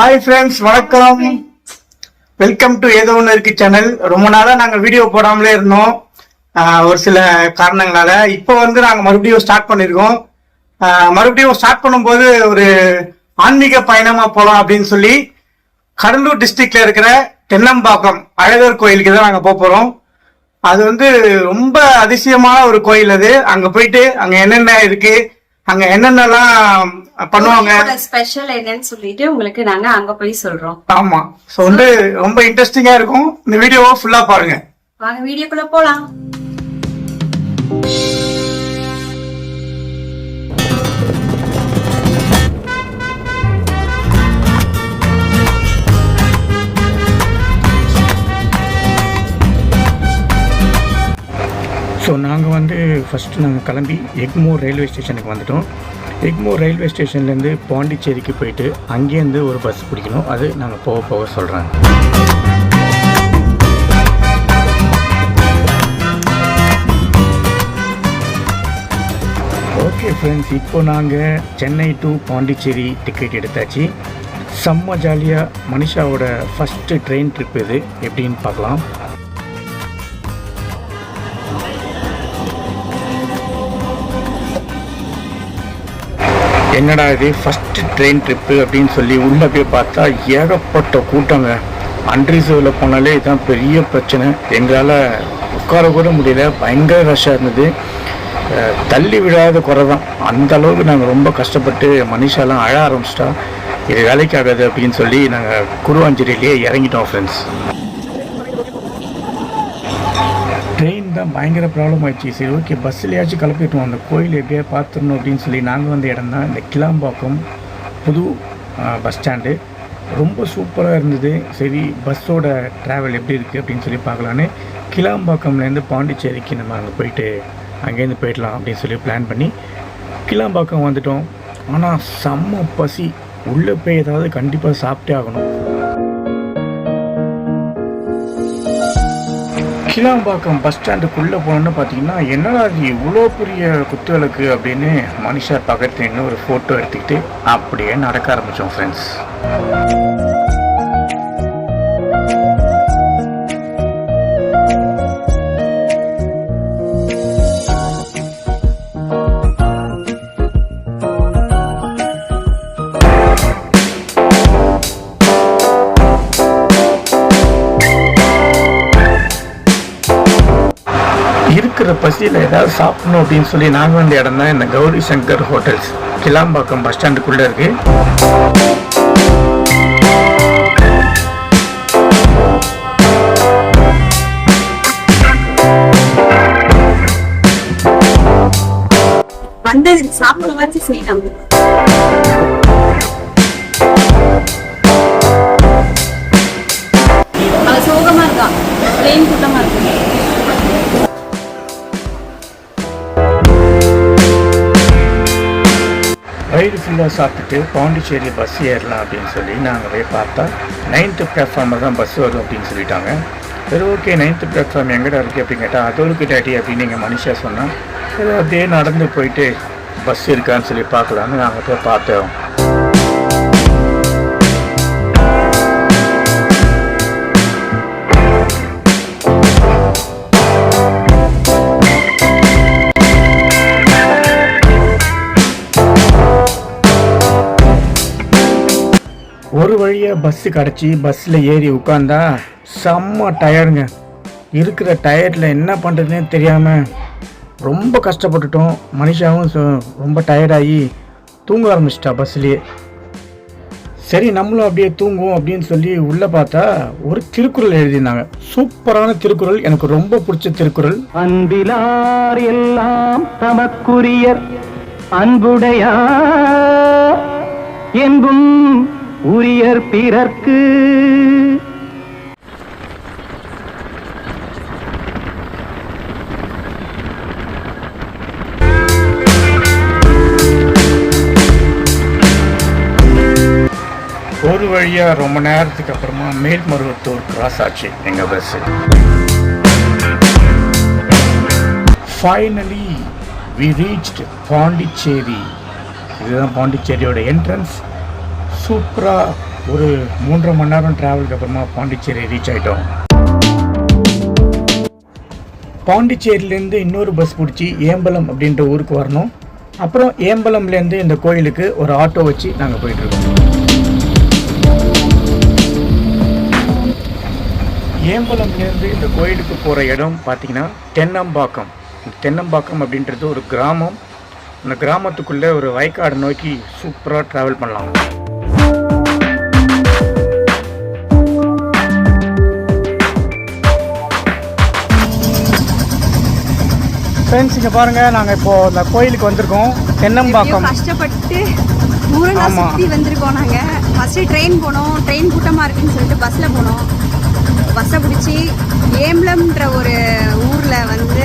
Hi friends வணக்கம். Welcome to ஏதோ ஒன்று இருக்கு சேனல் ரொம்ப நாளாக நாங்கள் வீடியோ போடாமலே இருந்தோம். ஒரு சில காரணங்களால. இப்போ வந்து நாங்கள் மறுபடியும் ஸ்டார்ட் பண்ணியிருக்கோம் மறுபடியும் ஸ்டார்ட் பண்ணும்போது ஒரு ஆன்மீக பயணமாக போகலாம் அப்படின்னு சொல்லி கடலூர் டிஸ்ட்ரிக்ட்ல இருக்கிற தென்னம்பாக்கம் அழகர் கோயிலுக்கு தான் நாங்கள் போக போகிறோம் அது வந்து ரொம்ப அதிசயமான ஒரு கோயில் அது. அங்கே போயிட்டு அங்கே என்னென்ன இருக்குது அங்க என்னென்னலாம் பண்ணுவாங்க? ஸ்பெஷல் என்னன்னு சொல்லிட்டு உங்களுக்கு நாங்க அங்க போய் சொல்றோம். ஆமா. சோ வந்து ரொம்ப இன்ட்ரெஸ்டிங்கா இருக்கும். இந்த வீடியோவை ஃபுல்லா பாருங்க. வாங்க வீடியோக்குள்ள போலாம். ஸோ நாங்கள் வந்து ஃபஸ்ட்டு நாங்கள் கிளம்பி எக்மோர் ரயில்வே ஸ்டேஷனுக்கு வந்துட்டோம். எக்மோர் ரயில்வே ஸ்டேஷன்லேருந்து பாண்டிச்சேரிக்கு போயிட்டு அங்கேருந்து ஒரு பஸ் பிடிக்கணும். அது நாங்கள் போக போக சொல்கிறாங்க ஓகே ஃப்ரெண்ட்ஸ் இப்போ நாங்கள் சென்னை டு பாண்டிச்சேரி டிக்கெட் எடுத்தாச்சு. செம்ம ஜாலியாக மனிஷாவோட ஃபஸ்ட்டு ட்ரெயின் ட்ரிப் இது. எப்படின்னு பார்க்கலாம். என்னடா இது? ஃபஸ்ட்டு ட்ரெயின் ட்ரிப்பு அப்படின்னு சொல்லி உள்ளே போய் பார்த்தா ஏகப்பட்ட கூட்டங்க. அன்ரிசர்வில் போனாலே இதுதான் பெரிய பிரச்சனை. எங்களால் உட்கார கூட முடியல. பயங்கர ரஷ்ஷாக இருந்தது. தள்ளி விழாத குறை தான் அந்த அளவுக்கு நாங்கள் ரொம்ப கஷ்டப்பட்டு மனுஷாலாம் அழ ஆரம்பிச்சிட்டா. இது வேலைக்கு ஆகாது அப்படின்னு சொல்லி நாங்கள் குருவாஞ்சேரியிலேயே இறங்கிட்டோம் ஃப்ரெண்ட்ஸ் ட்ரெயின் தான் பயங்கர ப்ராப்ளம் ஆயிடுச்சு. சரி ஓகே பஸ்ஸிலேயாச்சும் கிளப்பிட்டோம். அந்த கோயில் எப்படியா பார்த்துடணும் அப்படின்னு சொல்லி நாங்கள் வந்த இடம் தான் இந்த கிளாம்பாக்கம் புது பஸ் ஸ்டாண்டு ரொம்ப சூப்பராக இருந்தது. சரி பஸ்ஸோட ட்ராவல் எப்படி இருக்குது அப்படின்னு சொல்லி பார்க்கலான்னு கிளாம்பாக்கம்லேருந்து பாண்டிச்சேரிக்கு நம்ம அங்கே போயிட்டு அங்கேருந்து போயிடலாம் அப்படின்னு சொல்லி பிளான் பண்ணி கிளாம்பாக்கம் வந்துட்டோம். ஆனால் செம்ம பசி. உள்ளே போய் ஏதாவது கண்டிப்பாக சாப்பிட்டே ஆகணும். கிளாம்பாக்கம் பஸ் ஸ்டாண்டுக்குள்ளே போனோன்னு பார்த்தீங்கன்னா என்னடா இது இவ்வளோ பெரிய குத்துவிளக்கு அப்படின்னு மனுஷர் பக்கத்துல நின்று ஒரு ஃபோட்டோ எடுத்துக்கிட்டு அப்படியே நடக்க ஆரம்பித்தோம் ஃப்ரெண்ட்ஸ் இருக்கிற பசியில் ஏதாவது சாப்பிடணும் அப்படின்னு சொல்லி நாங்கள் வந்த இடம் தான் இந்த கௌரி சங்கர் ஹோட்டல்ஸ். கிளாம்பாக்கம் பஸ் ஸ்டாண்டுக்குள்ளே இருக்குது வந்து சாப்பிட வச்சு செய்யலாம். சோகமா இருக்கா? பிளேன் கூட்டமா இருக்கு? வயிறு ஃபுல்லாக சாப்பிட்டுட்டு பாண்டிச்சேரி பஸ் ஏறலாம் அப்படின்னு சொல்லி நாங்கள் போய் பார்த்தா நைன்த்து பிளாட்ஃபார்மில் தான் பஸ் வரும் அப்படின்னு சொல்லிட்டாங்க. சரி ஓகே நைன்த்து பிளாட்ஃபார்ம் எங்கடா இருக்குது அப்படின்னு கேட்டால் அது டேட்டி அப்படின்னு எங்கள் மனுஷா சொன்னால் சரி அப்படியே நடந்து போயிட்டு பஸ் இருக்கான்னு சொல்லி பார்க்கலான்னு நாங்கள் போய் பார்த்தோம். பஸ்ஸு கிடச்சி பஸ்ஸில் ஏறி உட்காந்தா செம்ம டயர்டுங்க இருக்கிற டயர்டில் என்ன பண்ணுறதுனே தெரியாமல் ரொம்ப கஷ்டப்பட்டுட்டோம். மனுஷாவும் ரொம்ப டயர்டாகி தூங்க ஆரம்பிச்சிட்டா பஸ்ஸுலேயே சரி நம்மளும் அப்படியே தூங்குவோம் அப்படின்னு சொல்லி உள்ளே பார்த்தா ஒரு திருக்குறள் எழுதியிருந்தாங்க. சூப்பரான திருக்குறள் எனக்கு ரொம்ப பிடிச்ச திருக்குறள். அன்பிலார் எல்லாம் தமக்குரியர் அன்புடையார் என்பும் உரியர் பிறர்க்கு. ஒரு வழியாக ரொம்ப நேரத்துக்கு அப்புறமா மேல்மருவத்தூர் கிராஸ் ஆச்சு எங்கள் bus finally we reached Pondicherry இதுதான் பாண்டிச்சேரியோட என்ட்ரன்ஸ் சூப்பராக ஒரு மூன்றரை மணி நேரம் ட்ராவலுக்கு அப்புறமா பாண்டிச்சேரி ரீச் ஆகிட்டோம் பாண்டிச்சேரியிலேருந்து இன்னொரு பஸ் பிடிச்சி ஏம்பலம் அப்படின்ற ஊருக்கு வரணும். அப்புறம் ஏம்பலம்லேருந்து இந்த கோயிலுக்கு ஒரு ஆட்டோ வச்சு நாங்கள் போயிட்டுருக்கோம் ஏம்பலம்லேருந்து இந்த கோயிலுக்கு போகிற இடம் பார்த்தீங்கன்னா தென்னம்பாக்கம். தென்னம்பாக்கம் அப்படின்றது ஒரு கிராமம். அந்த கிராமத்துக்குள்ளே ஒரு வயக்காடு நோக்கி சூப்பராக ட்ராவல் பண்ணலாம். ஃப்ரெண்ட்ஸ் இங்கே பாருங்கள் நாங்கள் இப்போது இந்த கோயிலுக்கு வந்திருக்கோம். தென்னம்பாக்கம். கஷ்டப்பட்டு ஊரெல்லாம். சுற்றி வந்திருக்கோம் நாங்கள் ஃபஸ்ட்டு ட்ரெயின் போனோம். ட்ரெயின் கூட்டமாக இருக்குன்னு சொல்லிட்டு பஸ்ஸில் போனோம். பஸ்ஸை பிடிச்சி ஏம்லம்ன்ற ஒரு ஊரில் வந்து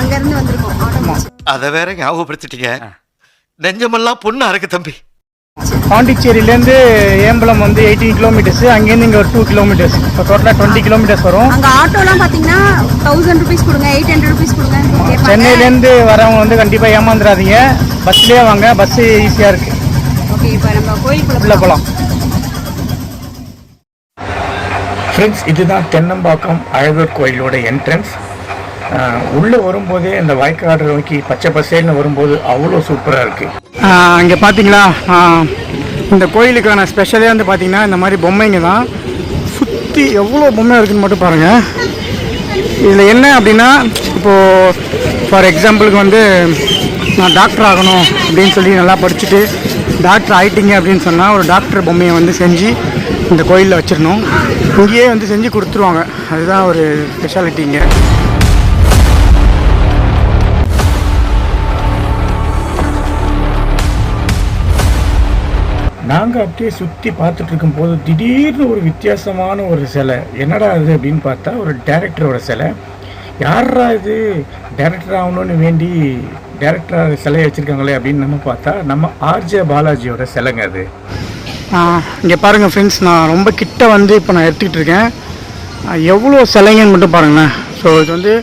அங்கேருந்து வந்திருக்கோம். ஆட்டோ. அத வேற ஞாபகப்படுத்திட்டீங்க. நெஞ்சமெல்லாம் பொண்ணு அறக்கு தம்பி. பாண்டிச்சேரியிலேருந்து ஏம்பலம் வந்து எயிட்டீன் கிலோமீட்டர்ஸ் அங்கேருந்து இங்கே ஒரு டூ கிலோமீட்டர்ஸ் இப்போ டோட்டலாக டுவெண்ட்டி கிலோமீட்டர்ஸ் வரும். அங்கே ஆட்டோலாம் பார்த்தீங்கன்னா தௌசண்ட் ருபீஸ் கொடுங்க எயிட் ஹண்ட்ரட் ருபீஸ் கொடுங்க சென்னையிலேருந்து வரவங்க வந்து கண்டிப்பாக ஏமாந்துடாதீங்க பஸ்லேயே வாங்க பஸ்ஸு ஈஸியாக இருக்குது ஓகே இப்போ நம்ம கோயிலுக்குள்ள போகலாம் ஃப்ரெண்ட்ஸ் இதுதான் தென்னம்பாக்கம் அழகர் கோயிலோட என்ட்ரன்ஸ் உள்ளே வரும்போதே இந்த வாய்க்காடு நோக்கி பச்சை பசேல்னு வரும்போது அவ்வளோ சூப்பராக இருக்குது இங்கே பார்த்தீங்களா இந்த கோயிலுக்கான ஸ்பெஷலே வந்து பார்த்தீங்கன்னா இந்த மாதிரி பொம்மைங்க தான். சுற்றி எவ்வளோ பொம்மை இருக்குன்னு மட்டும் பாருங்கள் இதில் என்ன அப்படின்னா இப்போது ஃபார் எக்ஸாம்பிளுக்கு வந்து நான் டாக்டர் ஆகணும் அப்படின்னு சொல்லி நல்லா படிச்சுட்டு டாக்டர் ஆகிட்டிங்க அப்படின்னு சொன்னால் ஒரு டாக்டர் பொம்மையை வந்து செஞ்சு இந்த கோயிலில் வச்சிடணும். இங்கேயே வந்து செஞ்சு கொடுத்துருவாங்க. அதுதான் ஒரு ஸ்பெஷாலிட்டிங்க நாங்கள் அப்படியே சுற்றி பார்த்துட்டு இருக்கும்போது திடீர்னு ஒரு வித்தியாசமான ஒரு சிலை. என்னடா அது அப்படின்னு பார்த்தா ஒரு டேரக்டரோட சிலை. யாரா இது? டேரக்டர் ஆகணும்னு வேண்டி டேரக்டராக சிலையை வச்சுருக்காங்களே அப்படின்னு நம்ம பார்த்தா நம்ம ஆர்ஜே பாலாஜியோட சிலைங்க அது. இங்கே பாருங்கள் ஃப்ரெண்ட்ஸ் நான் ரொம்ப கிட்ட வந்து இப்போ நான் எடுத்துக்கிட்டு இருக்கேன். எவ்வளோ சிலைங்கன்னு மட்டும் பாருங்களேன். ஸோ இது வந்து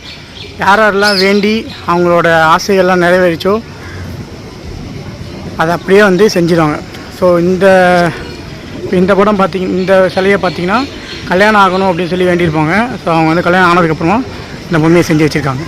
யார் யாரெல்லாம் வேண்டி அவங்களோட ஆசைகள்லாம் நிறைவேறிச்சோ அதை அப்படியே வந்து செஞ்சிடுவாங்க ஸோ இந்த இந்த படம் பார்த்திங்க இந்த சிலையை பார்த்தீங்கன்னா கல்யாணம் ஆகணும் அப்படின்னு சொல்லி வேண்டியிருப்பாங்க. ஸோ அவங்க வந்து கல்யாணம் ஆனதுக்கப்புறமா இந்த பொம்மையை செஞ்சு வச்சுருக்காங்க.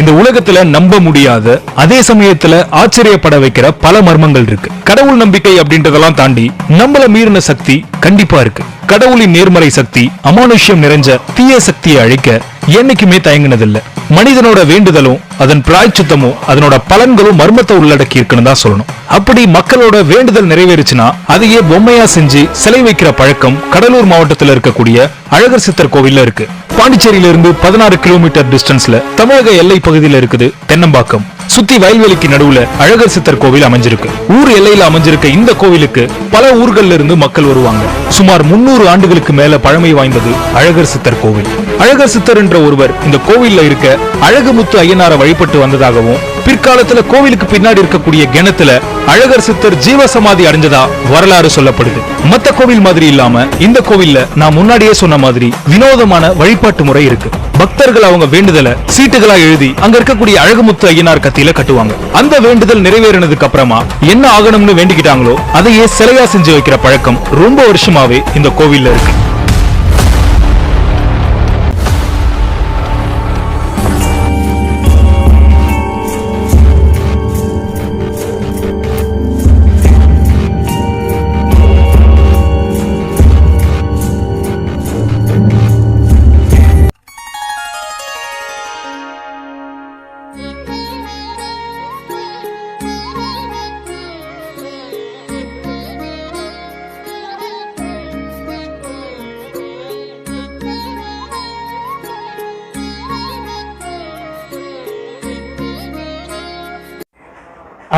இந்த உலகத்துல நம்ப முடியாத அதே சமயத்துல ஆச்சரியப்பட வைக்கிற பல மர்மங்கள் இருக்கு. கடவுள் நம்பிக்கை அப்படின்றதெல்லாம் தாண்டி நம்மள மீறின சக்தி கண்டிப்பா இருக்கு. கடவுளின் நேர்மறை சக்தி அமானுஷ்யம் நிறைஞ்ச தீய சக்தியை அழிக்க என்னைக்குமே தயங்கினதில்லை. மனிதனோட வேண்டுதலும் அதன் பிராய்ச்சித்தமும் அதனோட பலன்களும் மர்மத்தை உள்ளடக்கி இருக்குன்னு தான் சொல்லணும். அப்படி மக்களோட வேண்டுதல் நிறைவேறுச்சுன்னா அதையே பொம்மையா செஞ்சு சிலை வைக்கிற பழக்கம் கடலூர் மாவட்டத்தில் இருக்கக்கூடிய அழகர் சித்தர் கோவில்ல இருக்கு. பாண்டிச்சேரியில இருந்து பதினாறு கிலோமீட்டர் டிஸ்டன்ஸ்ல தமிழக எல்லை பகுதியில் இருக்குது தென்னம்பாக்கம். சுத்தி வயல்வெளிக்கு நடுவுல அழகர் சித்தர் கோவில் அமைஞ்சிருக்கு. ஊர் எல்லையில அமைஞ்சிருக்க இந்த கோவிலுக்கு பல ஊர்கள்ல இருந்து மக்கள் வருவாங்க. சுமார் முன்னூறு ஆண்டுகளுக்கு மேல பழமை வாய்ந்தது அழகர் சித்தர் கோவில். அழகர் சித்தர் என்ற ஒருவர் இந்த கோவில்ல இருக்க அழகுமுத்து ஐயனாரை வழிபட்டு வந்ததாகவும் பிற்காலத்துல கோவிலுக்கு பின்னாடி இருக்கக்கூடிய கிணத்துல அழகர் சித்தர் ஜீவசமாதி அடைஞ்சதா வரலாறு சொல்லப்படுது. மத்த கோவில் மாதிரி இல்லாம இந்த கோவில்ல நான் முன்னாடியே சொன்ன மாதிரி வினோதமான வழிபாட்டு முறை இருக்கு. பக்தர்கள் அவங்க வேண்டுதலை சீட்டுகளா எழுதி அங்க இருக்கக்கூடிய அழகுமுத்து ஐயனார் கத்தியில கட்டுவாங்க. அந்த வேண்டுதல் நிறைவேறினதுக்கு அப்புறமா என்ன ஆகணும்னு வேண்டிக்கிட்டாங்களோ அதையே சிலையா செஞ்சு வைக்கிற பழக்கம் ரொம்ப வருஷமாவே இந்த கோவில்ல இருக்கு.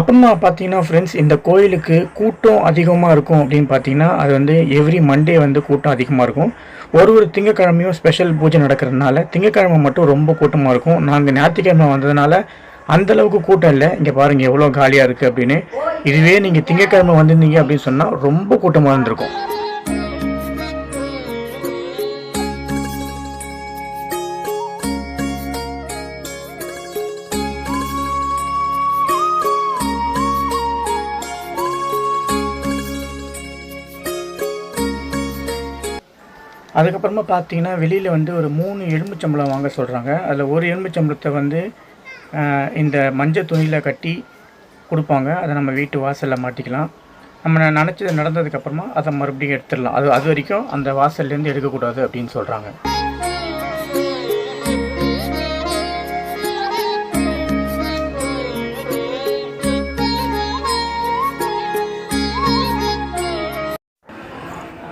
அப்புறமா பார்த்தீங்கன்னா ஃப்ரெண்ட்ஸ் இந்த கோயிலுக்கு கூட்டம் அதிகமாக இருக்கும் அப்படின்னு பார்த்தீங்கன்னா அது வந்து எவ்ரி மண்டே வந்து கூட்டம் அதிகமாக இருக்கும். ஒரு ஒரு திங்கக்கிழமையும் ஸ்பெஷல் பூஜை நடக்கிறதுனால திங்கக்கிழமை மட்டும் ரொம்ப கூட்டமாக இருக்கும். நாங்கள் ஞாயிற்றுக்கிழமை வந்ததுனால அந்தளவுக்கு கூட்டம் இல்லை. இங்கே பாருங்கள் எவ்வளோ காலியாக இருக்குது அப்படின்னு. இதுவே நீங்கள் திங்கக்கிழமை வந்திருந்தீங்க அப்படின்னு சொன்னால் ரொம்ப கூட்டமாக இருந்திருக்கும். அதுக்கப்புறமா பார்த்தீங்கன்னா வெளியில் வந்து ஒரு மூணு எலும்புச்சம்பளம் வாங்க சொல்கிறாங்க அதில் ஒரு எலும்புச்சம்பளத்தை வந்து இந்த மஞ்சள் துணியில் கட்டி கொடுப்பாங்க. அதை நம்ம வீட்டு வாசலில் மாட்டிக்கலாம். நம்ம நினச்சது நடந்ததுக்கப்புறமா அதை மறுபடியும் எடுத்துடலாம். அது அது வரைக்கும் அந்த வாசல்லேருந்து எடுக்கக்கூடாது அப்படின்னு சொல்கிறாங்க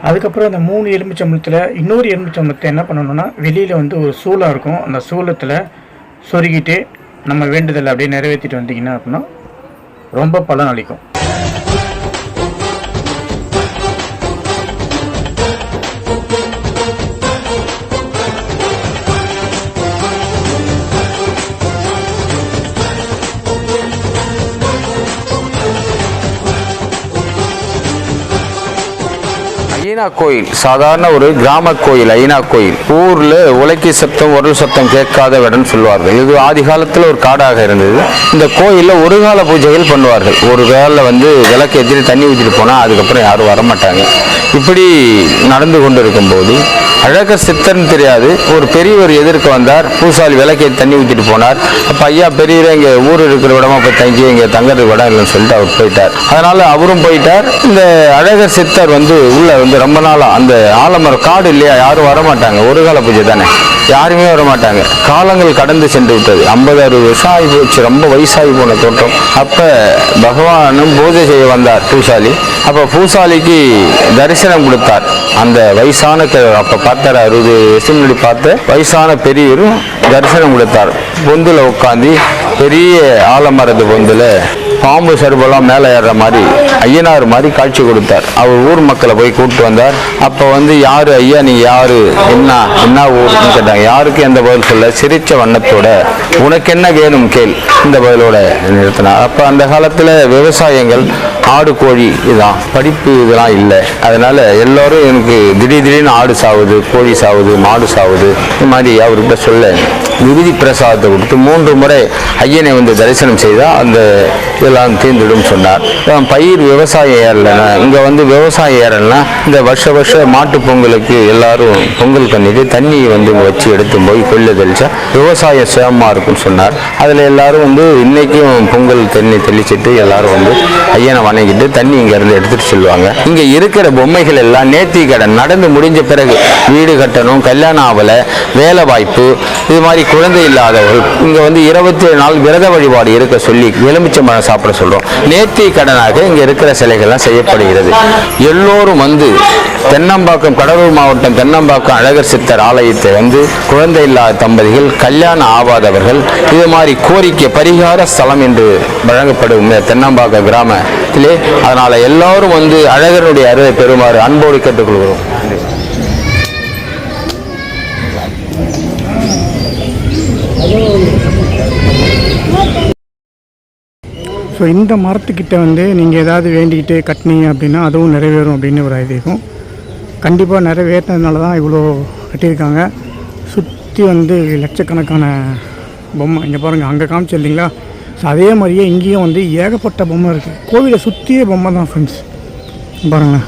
அதுக்கப்புறம் அந்த மூணு எலுமிச்சம்பழத்தில் இன்னொரு எலும்புச்சம்பளத்தை என்ன பண்ணணும்னா வெளியில் வந்து ஒரு சூளம் இருக்கும். அந்த சூளத்தில் சொருகிட்டு நம்ம வேண்டுதலை அப்படியே நிறைவேற்றிட்டு வந்தீங்கன்னா அப்படின்னா ரொம்ப பலன் அளிக்கும். ஐனா கோயில் சாதாரண ஒரு கிராம கோயில் ஐனா கோயில். ஊரில் உலக்கி சத்தம் உரல் சப்தம் கேட்காத விடன்னு சொல்லுவார்கள். இது ஆதி காலத்தில் ஒரு காடாக இருந்தது. இந்த கோயிலில் ஒரு கால பூஜைகள் பண்ணுவார்கள். ஒரு வேளை வந்து விளக்கு எத்திரி தண்ணி ஊற்றிட்டு போனால் அதுக்கப்புறம் யாரும் வரமாட்டாங்க. இப்படி நடந்து கொண்டு இருக்கும்போது அழக சித்தர்னு தெரியாது ஒரு பெரியவர் எதிர்க்க வந்தார் பூசாரி விளக்கை தண்ணி ஊற்றிட்டு போனார். அப்போ ஐயா பெரியவர் இங்கே ஊர் இருக்கிற இடமா போய் தங்கி இங்கே தங்கறதுக்கு இடம் இல்லைன்னு சொல்லிட்டு அவர் போயிட்டார். அதனால் அவரும் போயிட்டார். இந்த அழகர் சித்தர் வந்து உள்ள வந்து ரொம்ப ரொம்ப நாளாக அந்த ஆலமரம் காடு இல்லையா? யாரும் வரமாட்டாங்க. ஒரு கால பூஜை தானே. யாருமே வர மாட்டாங்க காலங்கள் கடந்து சென்று விட்டது. ஐம்பது அறுபது வருஷம் ஆகி போச்சு ரொம்ப வயசாகி போன தோட்டம். அப்போ பகவானும் பூஜை செய்ய வந்தார் பூசாலி. அப்போ பூசாலிக்கு தரிசனம் கொடுத்தார். அந்த வயசான அப்போ பார்த்தார் அறுபது வருஷம் முன்னாடி பார்த்த வயசான பெரியவரும் தரிசனம் கொடுத்தார். பொந்தில் உட்காந்து பெரிய ஆலமரத்து பொந்தில் பாம்பு சருபெல்லாம் மேலே ஏறுற மாதிரி ஐயனார் மாதிரி காட்சி கொடுத்தார். அவர் ஊர் மக்களை போய் கூப்பிட்டு வந்தார். அப்போ வந்து யாரு ஐயா நீ யாரு என்ன என்ன ஊர்னு கேட்டாங்க. யாருக்கு எந்த பதில் சொல்ல? சிரிச்ச வண்ணத்தோட உனக்கு என்ன வேணும் கேள் இந்த பதிலோட நிறுத்தினார். அப்போ அந்த காலத்தில் விவசாயங்கள் ஆடு கோழி இதுதான் படிப்பு இதெல்லாம் இல்லை. அதனால் எல்லோரும் எனக்கு திடீர் திடீர்னு ஆடு சாவுது கோழி சாவுது மாடு சாவுது இந்த மாதிரி அவர்கிட்ட சொல்ல. விருதி பிரசாதத்தை கொடுத்து மூன்று முறை ஐயனை வந்து தரிசனம் செய்தால் அந்த இதெல்லாம் தீர்ந்துடும் சொன்னார். பயிர் விவசாயம் ஏறலைன்னா இங்கே வந்து விவசாயம் ஏறலைன்னா இந்த வருஷ வருஷம் மாட்டு பொங்கலுக்கு எல்லாரும் பொங்கல் கண்ணிட்டு தண்ணியை வந்து வச்சு எடுத்து போய் கொள்ளை தெளிச்சா விவசாயம் சுயமாக இருக்கும்னு சொன்னார். அதில் எல்லாரும் வந்து இன்னைக்கும் பொங்கல் தண்ணி தெளிச்சிட்டு எல்லாரும் வந்து ஐயனை வணங்கிட்டு தண்ணி இங்கேருந்து எடுத்துட்டு செல்வாங்க இங்கே இருக்கிற பொம்மைகள் எல்லாம் நேர்த்தி கடன் நடந்து முடிஞ்ச பிறகு வீடு கட்டணும் கல்யாணம் ஆகலை வேலை வாய்ப்பு இது மாதிரி குழந்தை இல்லாதவர்கள் இங்கே வந்து இருபத்தி ஏழு நாள் விரத வழிபாடு இருக்க சொல்லி எலுமிச்சம்பழம் சாப்பிட சொல்கிறோம் நேர்த்தி கடனாக இங்கே இருக்கிற சிலைகள்லாம் செய்யப்படுகிறது. எல்லோரும் வந்து தென்னம்பாக்கம் கடலூர் மாவட்டம் தென்னம்பாக்கம் அழகர் சித்தர் ஆலயத்தை வந்து குழந்தை இல்லாத தம்பதிகள் கல்யாணம் ஆவாதவர்கள் இது மாதிரி கோரிக்கை பரிகார ஸ்தலம் என்று வழங்கப்படும் இந்த தென்னம்பாக்கம் கிராமத்திலே. அதனால் எல்லாரும் வந்து அழகருடைய அருவை பெறுமாறு அன்போடு கேட்டுக்கொள்கிறோம். ஸோ இந்த மரத்துக்கிட்ட வந்து நீங்கள் ஏதாவது வேண்டிக்கிட்டு கட்டினீங்க அப்படின்னா அதுவும் நிறைவேறும் அப்படின்னு ஒரு ஐதீகம். கண்டிப்பாக நிறைவேறினதுனால தான் இவ்வளோ கட்டியிருக்காங்க. சுற்றி வந்து லட்சக்கணக்கான பொம்மை. இங்கே பாருங்கள் அங்கே காமிச்சு இல்லைங்களா? ஸோ அதே மாதிரியே இங்கேயும் வந்து ஏகப்பட்ட பொம்மை இருக்குது கோவிலை சுற்றியே பொம்மை தான் ஃப்ரெண்ட்ஸ் பாருங்கள்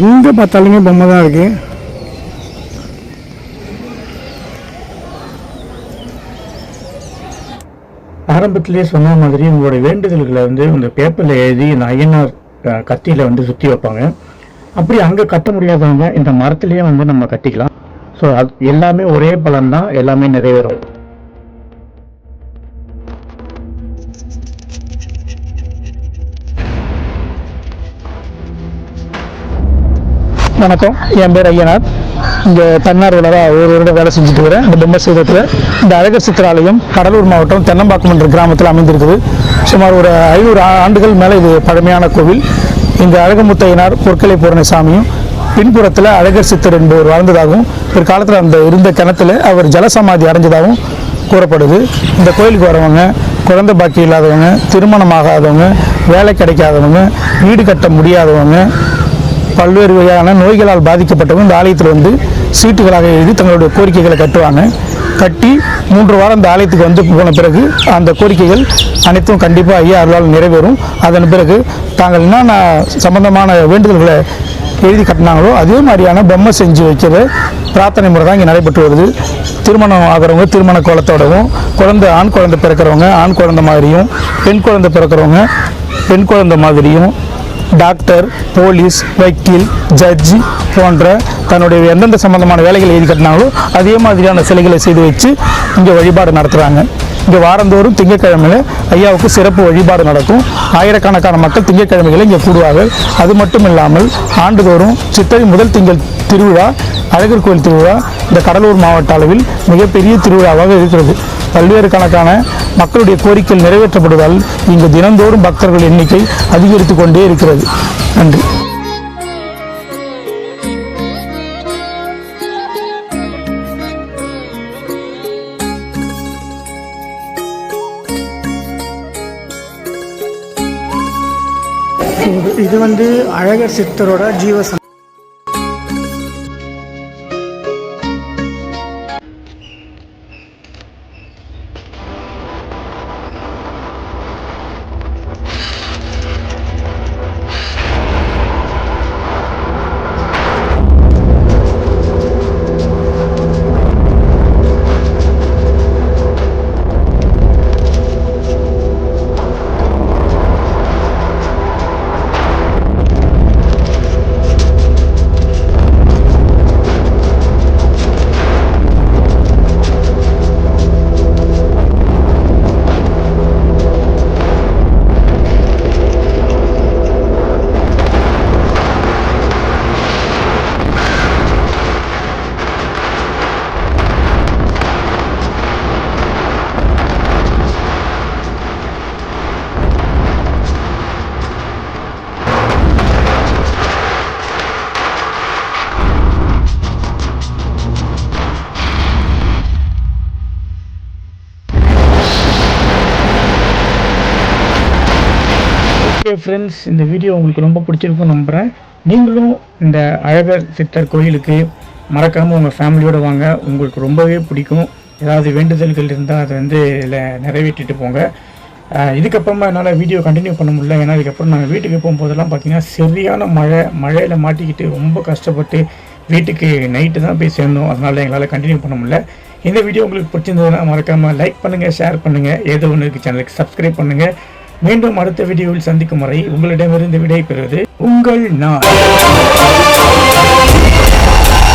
எங்கே பார்த்தாலுமே பொம்மை தான் இருக்குது ஆரம்பத்திலே சொன்ன மாதிரி உங்களோட வேண்டுதல்களை வந்து இந்த பேப்பரில் எழுதி இந்த ஐயனார் கத்தியில் வந்து சுற்றி வைப்பாங்க. அப்படி அங்கே கட்ட முடியாதவங்க இந்த மரத்துலேயே வந்து நம்ம கட்டிக்கலாம். ஸோ அது எல்லாமே ஒரே பலன் தான் எல்லாமே நிறைவேறும். வணக்கம். என் பேர் ஐயனார். இங்கே தன்னார்வலராக ஒரு வருடம் வேலை செஞ்சுட்டு வரேன் இந்த பொம்மை சேதத்தில் இந்த அழகர் சித்திராலயம் கடலூர் மாவட்டம் தென்னம்பாக்கம் என்ற கிராமத்தில் அமைந்திருக்குது. சுமார் ஒரு ஐநூறு ஆண்டுகள் மேலே இது பழமையான கோவில். இந்த அழகமுத்தையனார் பொற்கலை பூரணசாமியும் பின்புறத்தில் அழகர் சித்தர் என்பவர் வாழ்ந்ததாகவும் பிற்காலத்தில் அந்த இருந்த கிணத்துல அவர் ஜலசமாதி அடைஞ்சதாகவும் கூறப்படுது. இந்த கோயிலுக்கு வரவங்க குழந்தை பாக்கி இல்லாதவங்க திருமணம் ஆகாதவங்க வேலை கிடைக்காதவங்க வீடு கட்ட முடியாதவங்க பல்வேறு வகையான நோய்களால் பாதிக்கப்பட்டவங்க இந்த ஆலயத்தில் வந்து சீட்டுகளாக எழுதி தங்களுடைய கோரிக்கைகளை கட்டுவாங்க. கட்டி மூன்று வாரம் இந்த ஆலயத்துக்கு வந்து போன பிறகு அந்த கோரிக்கைகள் அனைத்தும் கண்டிப்பாக ஐயா அருளால் நிறைவேறும். அதன் பிறகு தாங்கள் என்னென்ன சம்பந்தமான வேண்டுதல்களை எழுதி கட்டினாங்களோ அதே மாதிரியான பொம்மை செஞ்சு வைக்கிற பிரார்த்தனை முறை தான் இங்கே நடைபெற்று வருது. திருமணம் ஆகிறவங்க திருமண கோலத்தோடவும் குழந்தை ஆண் குழந்தை பிறக்கிறவங்க ஆண் குழந்தை மாதிரியும் பெண் குழந்தை பிறக்கிறவங்க பெண் குழந்தை மாதிரியும் டாக்டர் போலீஸ் வக்கீல் ஜட்ஜி போன்ற தன்னுடைய எந்தெந்த சம்பந்தமான வேலைகளை எழுதி கட்டினாங்களோ அதே மாதிரியான சிலைகளை செய்து வச்சு இங்கே வழிபாடு நடத்துகிறாங்க இங்கே வாரந்தோறும் திங்கக்கிழமையில ஐயாவுக்கு சிறப்பு வழிபாடு நடக்கும். ஆயிரக்கணக்கான மக்கள் திங்கட்கிழமைகளை இங்கே கூடுவார்கள். அது மட்டும் இல்லாமல் ஆண்டுதோறும் சித்திரை முதல் திங்கள் திருவிழா அழகர் கோயில் திருவிழா இந்த கடலூர் மாவட்ட அளவில் மிகப்பெரிய திருவிழாவாக இருக்கிறது. பல்வேறு கணக்கான மக்களுடைய கோரிக்கைகள் நிறைவேற்றப்படுவதால் இங்கு தினந்தோறும் பக்தர்கள் எண்ணிக்கை அதிகரித்து கொண்டே இருக்கிறது. நன்றி. வந்து அழகர் சித்தரோட ஜீவ ஓகே ஃப்ரெண்ட்ஸ் இந்த வீடியோ உங்களுக்கு ரொம்ப பிடிச்சிருக்கும்னு நம்புகிறேன் நீங்களும் இந்த அழகர் சித்தர் கோயிலுக்கு மறக்காமல் உங்கள் ஃபேமிலியோடு வாங்க. உங்களுக்கு ரொம்பவே பிடிக்கும். ஏதாவது வேண்டுதல்கள் இருந்தால் அதை வந்து இதில் நிறைவேற்றிட்டு போங்க. இதுக்கப்புறமா என்னால் வீடியோ கண்டினியூ பண்ண முடியல. ஏன்னா இதுக்கப்புறம் நாங்கள் வீட்டுக்கு போகும்போதெல்லாம் பார்த்தீங்கன்னா சரியான மழை மழையில் மாட்டிக்கிட்டு ரொம்ப கஷ்டப்பட்டு வீட்டுக்கு நைட்டு தான் போய் சேர்ந்தோம் அதனால் எங்களால் கண்டினியூ பண்ண முடியல. இந்த வீடியோ உங்களுக்கு பிடிச்சிருந்ததுன்னா மறக்காமல் லைக் பண்ணுங்கள் ஷேர் பண்ணுங்கள் ஏதோ ஒன்று இருக்குது சேனலுக்கு சப்ஸ்கிரைப் பண்ணுங்கள் மீண்டும் அடுத்த வீடியோவில் சந்திக்கும் வரை உங்களிடமிருந்து விடை பெறுவது உங்கள் நான்.